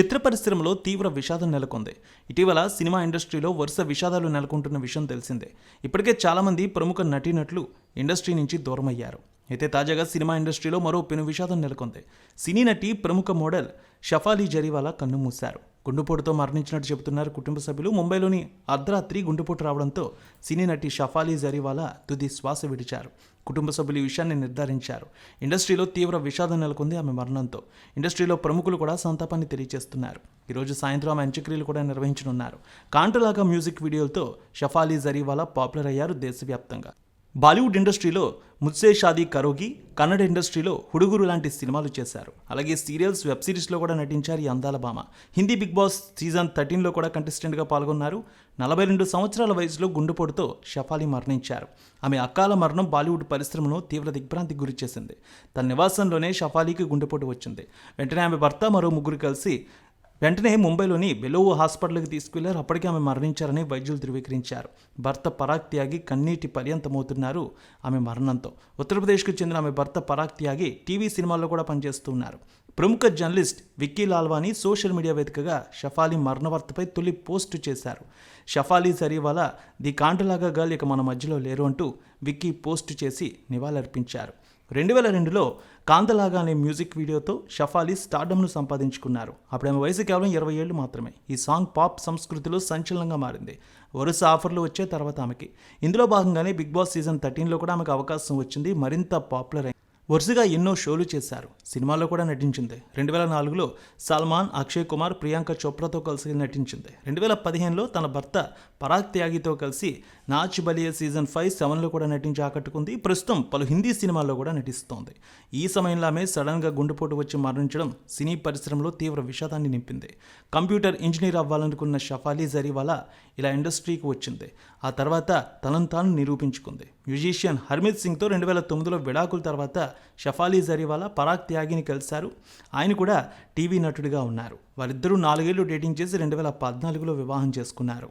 చిత్ర పరిశ్రమలో తీవ్ర విషాదం నెలకొంది. ఇటీవల సినిమా ఇండస్ట్రీలో వరుస విషాదాలు నెలకొంటున్న విషయం తెలిసిందే. ఇప్పటికే చాలామంది ప్రముఖ నటీనటులు ఇండస్ట్రీ నుంచి దూరమయ్యారు. అయితే తాజాగా సినిమా ఇండస్ట్రీలో మరో పెను విషాదం నెలకొంది. సినీ నటి ప్రముఖ మోడల్ షఫాలీ జరీవాలా కన్ను మూశారు. గుండెపోటుతో మరణించినట్టు చెబుతున్నారు కుటుంబ సభ్యులు. ముంబైలోని అర్ధరాత్రి గుండెపోటు రావడంతో సినీ నటి షఫాలీ జరీవాలా తుది శ్వాస విడిచారు. కుటుంబ సభ్యులు ఈ విషయాన్ని నిర్ధారించారు. ఇండస్ట్రీలో తీవ్ర విషాదం నెలకొంది ఆమె మరణంతో. ఇండస్ట్రీలో ప్రముఖులు కూడా సంతాపాన్ని తెలియజేస్తున్నారు. ఈరోజు సాయంత్రం ఆమె అంత్యక్రియలు కూడా నిర్వహించనున్నారు. కాంటలాగా మ్యూజిక్ వీడియోలతో షఫాలీ జరీవాలా పాపులర్ అయ్యారు దేశవ్యాప్తంగా. బాలీవుడ్ ఇండస్ట్రీలో ముత్సే షాదీ కరోగి కన్నడ ఇండస్ట్రీలో హుడుగురు లాంటి సినిమాలు చేశారు. అలాగే సీరియల్స్ వెబ్ సిరీస్లో కూడా నటించారు ఈ అందాల భామ హిందీ బిగ్ బాస్ సీజన్ థర్టీన్లో కూడా కంటెస్టెంట్గా పాల్గొన్నారు. నలభై రెండు సంవత్సరాల వయసులో గుండెపోటుతో షఫాలి మరణించారు. ఆమె అక్కాల మరణం బాలీవుడ్ పరిశ్రమను తీవ్ర దిగ్భ్రాంతికి గురి చేసింది తన నివాసంలోనే షఫాలీకి గుండెపోటు వచ్చింది. వెంటనే ఆమె భర్త మరో ముగ్గురు కలిసి వెంటనే ముంబైలోని బెలోవు హాస్పిటల్కి తీసుకెళ్ళారు. అప్పటికే ఆమె మరణించారని వైద్యులు ధృవీకరించారు. భర్త పరాగ్ త్యాగి కన్నీటి పర్యంతమవుతున్నారు ఆమె మరణంతో. ఉత్తరప్రదేశ్కు చెందిన ఆమె భర్త పరాగ్ త్యాగి టీవీ సినిమాల్లో కూడా పనిచేస్తున్నారు. ప్రముఖ journalist Vicky Lalwani social media వేదికగా షఫాలి మరణవర్తపై తొలి పోస్టు చేశారు. షఫాలి సరీవాలా ది కాంటలాగా గర్ల్ ఇక మన మధ్యలో లేరు అంటూ విక్కీ పోస్టు చేసి నివాళులర్పించారు. రెండు వేల రెండులో కాంతలాగా అనే మ్యూజిక్ వీడియోతో షఫాలి స్టార్డమ్ను సంపాదించుకున్నారు. అప్పుడు ఆమె వయసు కేవలం ఇరవై ఏళ్ళు మాత్రమే. ఈ సాంగ్ పాప్ సంస్కృతిలో సంచలనంగా మారింది. వరుస ఆఫర్లు వచ్చే తర్వాత ఆమెకి. ఇందులో భాగంగానే బిగ్ బాస్ సీజన్ థర్టీన్లో కూడా ఆమెకు అవకాశం వచ్చింది. మరింత పాపులర్ అయింది వరుసగా ఎన్నో షోలు చేశారు. సినిమాల్లో కూడా నటించింది. రెండు వేల నాలుగులో సల్మాన్ అక్షయ్ కుమార్ ప్రియాంక చోప్రాతో కలిసి నటించింది. రెండు వేల పదిహేనులో తన భర్త పరాగ్ త్యాగితో కలిసి నాచ్ బలియే సీజన్ ఫైవ్ సెవెన్లో కూడా నటించి ఆకట్టుకుంది. ప్రస్తుతం పలు హిందీ సినిమాల్లో కూడా నటిస్తోంది. ఈ సమయంలో ఆమె సడన్గా గుండెపోటు వచ్చి మరణించడం సినీ పరిశ్రమలో తీవ్ర విషాదాన్ని నింపింది. కంప్యూటర్ ఇంజనీర్ అవ్వాలనుకున్న షఫాలి జరీవాలా ఇలా ఇండస్ట్రీకి వచ్చింది. ఆ తర్వాత తనను తాను నిరూపించుకుంది. మ్యూజిషియన్ హర్మిత్ సింగ్తో రెండు వేల తొమ్మిదిలో విడాకుల తర్వాత షఫాలీ జరీవాలా పరాగ్ త్యాగిని కలిశారు. ఆయన కూడా టీవీ నటుడిగా ఉన్నారు. వారిద్దరూ నాలుగేళ్ళు డేటింగ్ చేసి రెండు వేల పద్నాలుగులో వివాహం చేసుకున్నారు.